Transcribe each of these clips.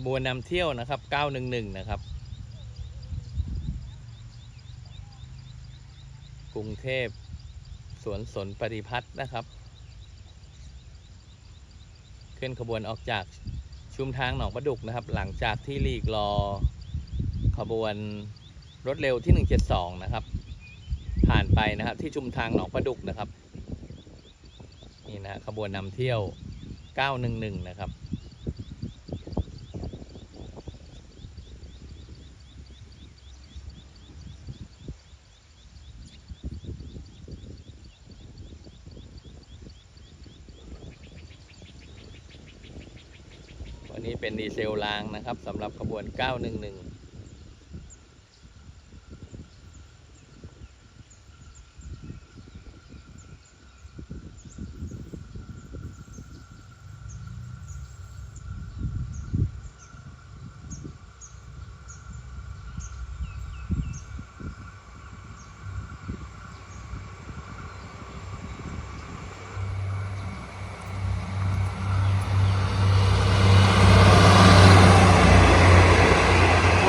ขบวนนำเที่ยวนะครับ 911 นะครับ กรุงเทพ สวนสนปฏิพัฒน์นะครับ เคลื่อนขบวนออกจากชุมทางหนองประดุกนะครับ หลังจากที่หลีกรอขบวนรถเร็วที่ 172 นะครับ ผ่านไปนะครับที่ชุมทางหนองประดุกนะครับ นี่นะขบวนนำเที่ยว 911 นะครับ อันนี้เป็นดีเซลรางนะครับสำหรับขบวน 911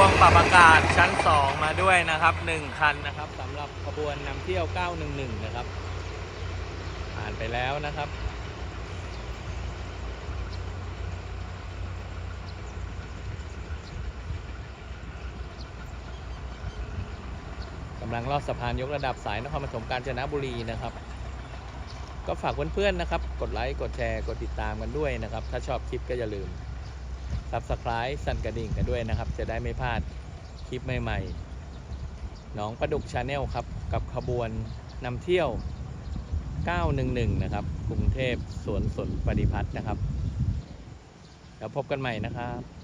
พ่วง ปรับอากาศชั้น 2 มาด้วยนะครับ 1 คันนะครับสำหรับขบวนนำเที่ยว 911 นะครับ ผ่านไปแล้วนะครับ กำลังลอดสะพานยกระดับสายนครปฐมกาญจนบุรีนะครับ ก็ฝากเพื่อนๆนะครับ กดไลค์ กดแชร์ กดติดตามกันด้วยนะครับ ถ้าชอบคลิปก็อย่าลืม Subscribe สั่นกระดิ่งกันด้วยนะครับ จะได้ไม่พลาดคลิปใหม่ๆน้องประดุกชาแนลครับ กับขบวนนำเที่ยว 911 นะครับ กรุงเทพสวนสนปฏิพัฒน์นะครับ แล้วพบกันใหม่นะครับ